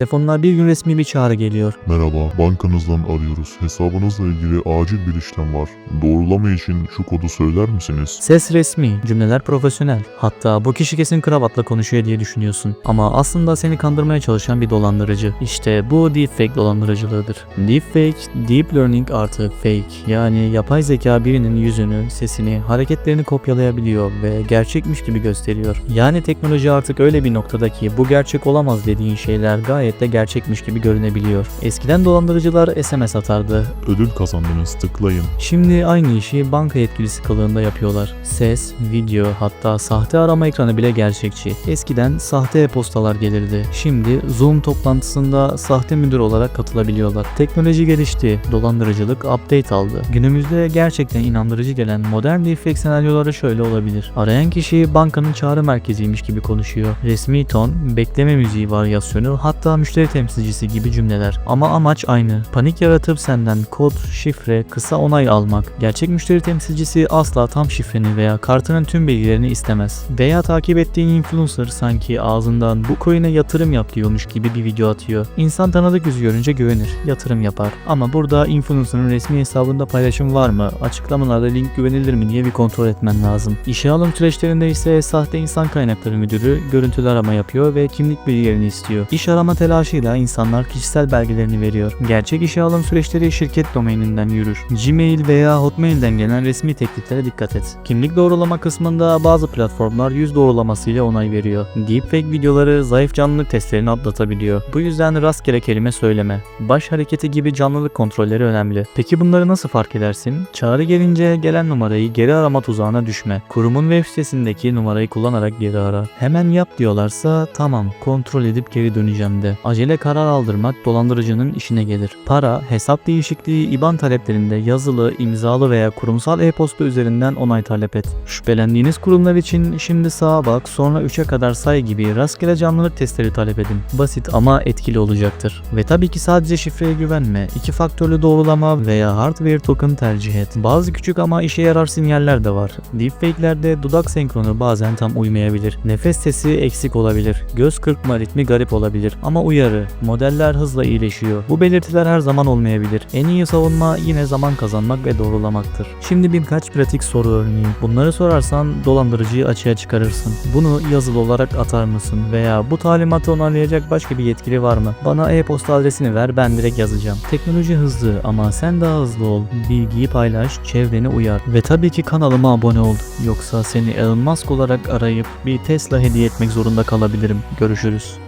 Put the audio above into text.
Telefonuna bir gün resmi bir çağrı geliyor. Merhaba, bankanızdan arıyoruz. Hesabınızla ilgili acil bir işlem var. Doğrulama için şu kodu söyler misiniz? Ses resmi, cümleler profesyonel. Hatta bu kişi kesin kravatla konuşuyor diye düşünüyorsun. Ama aslında seni kandırmaya çalışan bir dolandırıcı. İşte bu deepfake dolandırıcılığıdır. Deepfake, deep learning artı fake. Yani yapay zeka birinin yüzünü, sesini, hareketlerini kopyalayabiliyor ve gerçekmiş gibi gösteriyor. Yani teknoloji artık öyle bir noktada ki bu gerçek olamaz dediğin şeyler gayet de gerçekmiş gibi görünebiliyor. Eskiden dolandırıcılar SMS atardı. Ödül kazandınız, tıklayın. Şimdi aynı işi banka yetkilisi kılığında yapıyorlar. Ses, video hatta sahte arama ekranı bile gerçekçi. Eskiden sahte e-postalar gelirdi. Şimdi Zoom toplantısında sahte müdür olarak katılabiliyorlar. Teknoloji gelişti, dolandırıcılık update aldı. Günümüzde gerçekten inandırıcı gelen modern deepfake senaryoları şöyle olabilir. Arayan kişi bankanın çağrı merkeziymiş gibi konuşuyor. Resmi ton, bekleme müziği varyasyonu hatta müşteri temsilcisi gibi cümleler. Ama amaç aynı. Panik yaratıp senden kod, şifre, kısa onay almak. Gerçek müşteri temsilcisi asla tam şifreni veya kartının tüm bilgilerini istemez. Veya takip ettiğin influencer sanki ağzından bu coin'e yatırım yap diyormuş gibi bir video atıyor. İnsan tanıdık yüzü görünce güvenir, yatırım yapar. Ama burada influencer'ın resmi hesabında paylaşım var mı, açıklamalarda link güvenilir mi diye bir kontrol etmen lazım. İşe alım süreçlerinde ise sahte insan kaynakları müdürü görüntülü arama yapıyor ve kimlik bilgilerini istiyor. İş arama telaşıyla insanlar kişisel belgelerini veriyor. Gerçek işe alım süreçleri şirket domaininden yürür. Gmail veya Hotmail'den gelen resmi tekliflere dikkat et. Kimlik doğrulama kısmında bazı platformlar yüz doğrulamasıyla onay veriyor. Deepfake videoları zayıf canlılık testlerini atlatabiliyor. Bu yüzden rastgele kelime söyleme. Baş hareketi gibi canlılık kontrolleri önemli. Peki bunları nasıl fark edersin? Çağrı gelince gelen numarayı geri arama tuzağına düşme. Kurumun web sitesindeki numarayı kullanarak geri ara. Hemen yap diyorlarsa tamam kontrol edip geri döneceğim de. Acele karar aldırmak dolandırıcının işine gelir. Para, hesap değişikliği, IBAN taleplerinde yazılı, imzalı veya kurumsal e-posta üzerinden onay talep et. Şüphelendiğiniz kurumlar için şimdi sağa bak sonra 3'e kadar say gibi rastgele canlılık testleri talep edin. Basit ama etkili olacaktır. Ve tabii ki sadece şifreye güvenme. İki faktörlü doğrulama veya hardware token tercih et. Bazı küçük ama işe yarar sinyaller de var. Deepfake'lerde dudak senkronu bazen tam uymayabilir. Nefes sesi eksik olabilir. Göz kırpma ritmi garip olabilir. Ama uyarı. Modeller hızla iyileşiyor. Bu belirtiler her zaman olmayabilir. En iyi savunma yine zaman kazanmak ve doğrulamaktır. Şimdi birkaç pratik soru örneği. Bunları sorarsan dolandırıcıyı açığa çıkarırsın. Bunu yazılı olarak atar mısın? Veya bu talimatı onaylayacak başka bir yetkili var mı? Bana e-posta adresini ver ben direkt yazacağım. Teknoloji hızlı ama sen daha hızlı ol. Bilgiyi paylaş, çevreni uyar. Ve tabii ki kanalıma abone ol. Yoksa seni Elon Musk olarak arayıp bir Tesla hediye etmek zorunda kalabilirim. Görüşürüz.